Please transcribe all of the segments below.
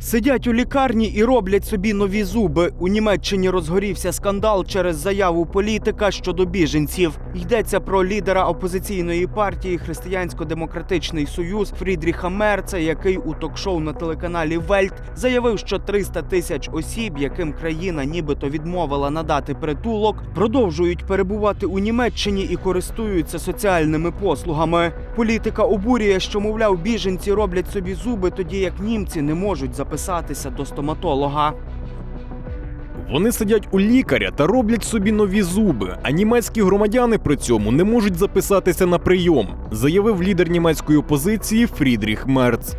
Сидять у лікарні і роблять собі нові зуби. У Німеччині розгорівся скандал через заяву політика щодо біженців. Йдеться про лідера опозиційної партії Християнсько-демократичний союз Фрідріха Мерца, який у ток-шоу на телеканалі Вельт заявив, що 300 тисяч осіб, яким країна нібито відмовила надати притулок, продовжують перебувати у Німеччині і користуються соціальними послугами. Політика обурює, що мовляв, біженці роблять собі зуби, тоді як німці не можуть записатися до стоматолога. Вони сидять у лікаря та роблять собі нові зуби, а німецькі громадяни при цьому не можуть записатися на прийом, заявив лідер німецької опозиції Фрідріх Мерц.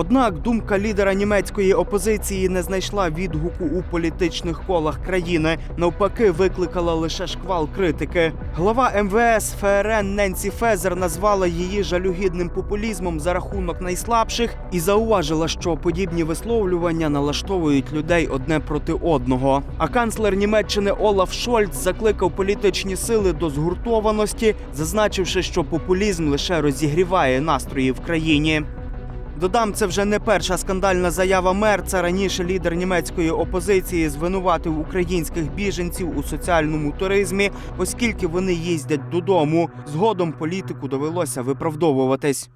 Однак думка лідера німецької опозиції не знайшла відгуку у політичних колах країни. Навпаки, викликала лише шквал критики. Глава МВС ФРН Ненсі Фезер назвала її жалюгідним популізмом за рахунок найслабших і зауважила, що подібні висловлювання налаштовують людей одне проти одного. А канцлер Німеччини Олаф Шольц закликав політичні сили до згуртованості, зазначивши, що популізм лише розігріває настрої в країні. Додам, це вже не перша скандальна заява Мерца. Раніше лідер німецької опозиції звинуватив українських біженців у соціальному туризмі, оскільки вони їздять додому. Згодом політику довелося виправдовуватись.